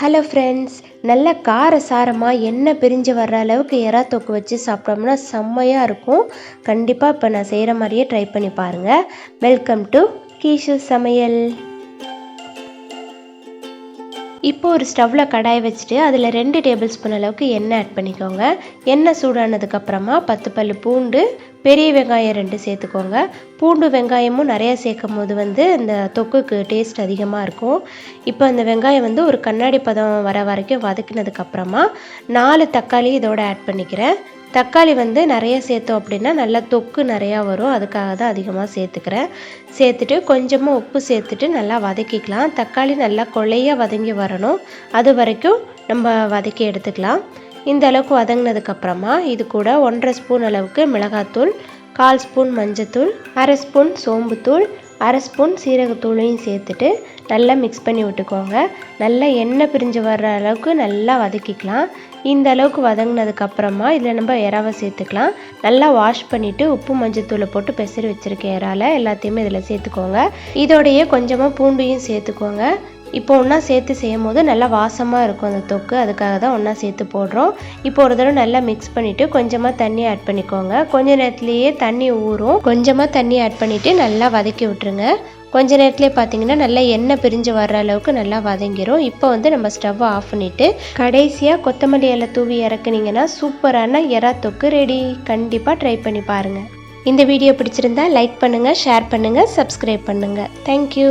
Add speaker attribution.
Speaker 1: Hello friends நல்ல கார சாரமாக எண்ணெய் பிரிஞ்சு வர்ற அளவுக்கு எறா தொக்கு வச்சு சாப்பிட்டோம்னா செம்மையாக இருக்கும். கண்டிப்பாக இப்போ நான் செய்கிற மாதிரியே ட்ரை பண்ணி பாருங்கள் வெல்கம் டு கீஷு சமையல். இப்போ ஒரு ஸ்டவ்வில் கடாயை வச்சுட்டு அதில் ரெண்டு டேபிள் ஸ்பூன் அளவுக்கு எண்ணெய் ஆட் பண்ணிக்கோங்க. எண்ணெய் சூடானதுக்கப்புறமா பத்து பல் பூண்டு பெரிய வெங்காயம் ரெண்டு சேர்த்துக்கோங்க. பூண்டு வெங்காயமும் நிறையா சேர்க்கும் போது வந்து இந்த தொக்குக்கு டேஸ்ட் அதிகமாக இருக்கும். இப்போ அந்த வெங்காயம் வந்து ஒரு கண்ணாடி பதம் வர வரைக்கும் வதக்கினதுக்கப்புறமா நாலு தக்காளி இதோட ஆட் பண்ணிக்கிறேன். தக்காளி வந்து நிறைய சேர்த்தோம் அப்படின்னா நல்லா தொக்கு நிறையா வரும். அதுக்காக தான் அதிகமாக சேர்த்துக்கிறேன். சேர்த்துட்டு கொஞ்சமாக உப்பு சேர்த்துட்டு நல்லா வதக்கிக்கலாம். தக்காளி நல்லா கொள்ளையாக வதங்கி வரணும். அது வரைக்கும் நம்ம வதக்கி எடுத்துக்கலாம். இந்த அளவுக்கு வதங்கினதுக்கப்புறமா இது கூட ஒன்றரை ஸ்பூன் அளவுக்கு மிளகாத்தூள் கால் ஸ்பூன் மஞ்சத்தூள் அரை ஸ்பூன் சோம்புத்தூள் அரை ஸ்பூன் சீரகத்தூளையும் சேர்த்துட்டு நல்லா மிக்ஸ் பண்ணி விட்டுக்கோங்க. நல்லா எண்ணெய் பிரிஞ்சு வர்ற அளவுக்கு நல்லா வதக்கிக்கலாம். இந்த அளவுக்கு வதங்கினதுக்கப்புறமா இதில் நம்ம இறாவை சேர்த்துக்கலாம். நல்லா வாஷ் பண்ணிவிட்டு உப்பு மஞ்சத்தூளை போட்டு பெசரி வச்சுருக்க இறால எல்லாத்தையுமே இதில் சேர்த்துக்கோங்க. இதோடையே கொஞ்சமாக பூண்டையும் சேர்த்துக்கோங்க. இப்போ ஒன்றா சேர்த்து செய்யும் போது நல்லா வாசமாக இருக்கும் அந்த தொக்கு. அதுக்காக தான் ஒன்றா சேர்த்து போடுறோம். இப்போ ஒரு தடவை நல்லா மிக்ஸ் பண்ணிவிட்டு கொஞ்சமாக தண்ணி ஆட் பண்ணிக்கோங்க. கொஞ்ச நேரத்துலேயே தண்ணி ஊறும். கொஞ்சமாக தண்ணி ஆட் பண்ணிவிட்டு நல்லா வதக்கி விட்டுருங்க. கொஞ்ச நேரத்துலேயே பார்த்தீங்கன்னா நல்லா எண்ணெய் பிரிஞ்சு வர்ற அளவுக்கு நல்லா வதங்கிரும். இப்போ வந்து நம்ம ஸ்டவ்வை ஆஃப் பண்ணிவிட்டு கடைசியாக கொத்தமல்லி இலை தூவி இறக்குனீங்கன்னா சூப்பரான எறா தொக்கு ரெடி கண்டிப்பாக ட்ரை பண்ணி பாருங்கள் இந்த வீடியோ பிடிச்சிருந்தா லைக் பண்ணுங்கள் ஷேர் பண்ணுங்கள் சப்ஸ்கிரைப் பண்ணுங்கள் தேங்க்யூ